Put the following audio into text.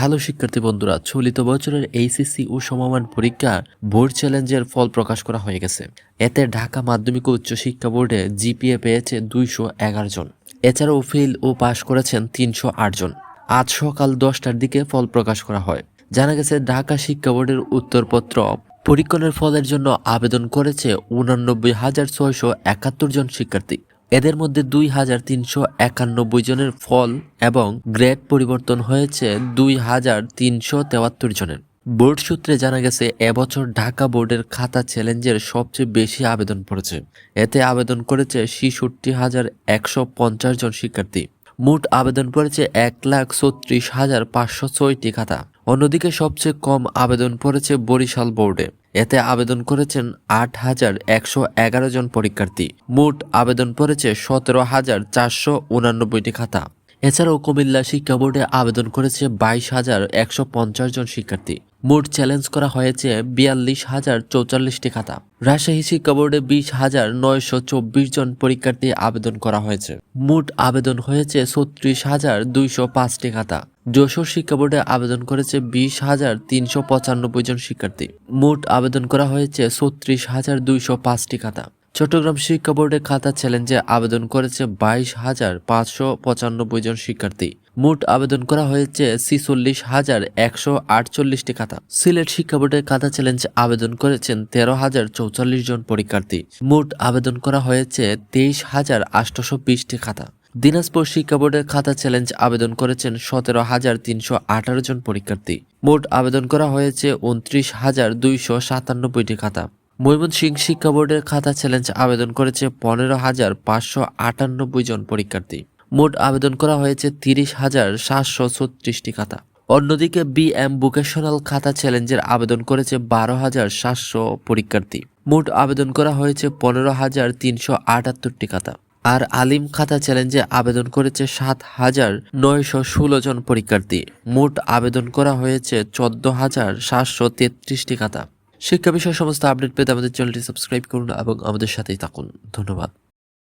Hello শিক্ষার্থী বন্ধুরা, চলিত বছরের এইচএসসি ও সমমান পরীক্ষা বোর্ড চ্যালেঞ্জের ফল প্রকাশ করা হয়ে গেছে। এতে ঢাকা মাধ্যমিক ও উচ্চ শিক্ষা বোর্ডে জিপিএ পেয়েছে দুইশো এগারো জন। এছাড়াও ফেল ও পাশ করেছেন তিনশো আট জন। আজ সকাল দশটার দিকে ফল প্রকাশ করা হয়। জানা গেছে, ঢাকা শিক্ষা বোর্ডের উত্তরপত্র পরীক্ষণের ফলের জন্য আবেদন করেছে উনানব্বই হাজার ছয়শো একাত্তর জন শিক্ষার্থী। এদের মধ্যে দুই হাজার তিনশো একানব্বই জনের ফল এবং গ্রেড পরিবর্তন হয়েছে দুই হাজার তিনশো তেয়াত্তর জনের। বোর্ড সূত্রে জানা গেছে, এবছর ঢাকা বোর্ডের খাতা চ্যালেঞ্জের সবচেয়ে বেশি আবেদন পড়েছে। এতে আবেদন করেছে ছেষট্টি হাজার একশো পঞ্চাশ জন শিক্ষার্থী। মোট আবেদন পড়েছে এক লাখ ছত্রিশ হাজার পাঁচশো ছয়টি খাতা। অন্যদিকে সবচেয়ে কম আবেদন পড়েছে বরিশাল বোর্ডে। এতে আবেদন করেছেন আট হাজার একশো এগারো জন পরীক্ষার্থী। মোট আবেদন পড়েছে সতেরো হাজার চারশো উনানব্বইটি খাতা। এছাড়াও কুমিল্লা শিক্ষা বোর্ডে আবেদন করেছে বাইশ হাজার একশো পঞ্চাশ জন শিক্ষার্থী। মোট চ্যালেঞ্জ করা হয়েছে বিয়াল্লিশ হাজার চৌচল্লিশটি খাতা। রাজশাহী শিক্ষা বোর্ডে বিশ হাজার নয়শো চব্বিশ জন পরীক্ষার্থী আবেদন করা হয়েছে। মোট আবেদন হয়েছে ছত্রিশ হাজার দুইশো পাঁচটি খাতা। যশোর শিক্ষা বোর্ডে আবেদন করেছে বিশ হাজার তিনশো পঁচানব্বই জন শিক্ষার্থী। মোট আবেদন করা হয়েছে ছত্রিশ হাজার দুইশো পাঁচটি খাতা। চট্টগ্রাম শিক্ষা বোর্ডে খাতা চ্যালেঞ্জে আবেদন করেছে বাইশ হাজার পাঁচশো পঁচানব্বই জন শিক্ষার্থী। মোট আবেদন করা হয়েছে ছিচল্লিশ হাজার একশো আটচল্লিশটি খাতা। সিলেট শিক্ষা বোর্ডের খাতা চ্যালেঞ্জ আবেদন করেছেন তেরো হাজার চৌচল্লিশ জন পরীক্ষার্থী। মোট আবেদন করা হয়েছে তেইশ হাজার আটশোশো বিশটি খাতা। দিনাজপুর শিক্ষা বোর্ডের খাতা চ্যালেঞ্জ আবেদন করেছেন সতেরো হাজার তিনশো আঠারো জন পরীক্ষার্থী। মোট আবেদন করা হয়েছে উনত্রিশ হাজার দুইশো সাতানব্বইটি খাতা। ময়মনসিংহ শিক্ষা বোর্ডের খাতা চ্যালেঞ্জ আবেদন করেছে পনেরো হাজার পাঁচশো আটানব্বই জন পরীক্ষার্থী। মোট আবেদন করা হয়েছে তিরিশ হাজার সাতশো ছত্রিশটি খাতা। অন্যদিকে বিএম ভোকেশনাল খাতা চ্যালেঞ্জের আবেদন করেছে বারো হাজার সাতশো পরীক্ষার্থী। মোট আবেদন করা হয়েছে পনেরো হাজার তিনশো আটাত্তরটি খাতা। আর আলিম খাতা চ্যালেঞ্জে আবেদন করেছে সাত হাজার নয়শো ষোলো জন পরীক্ষার্থী। মোট আবেদন করা হয়েছে চোদ্দ হাজার সাতশো তেত্রিশটি খাতা। শিক্ষা বিষয়ে সমস্ত আপডেট পেতে আমাদের চ্যানেলটি সাবস্ক্রাইব করুন এবং আমাদের সাথেই থাকুন। ধন্যবাদ।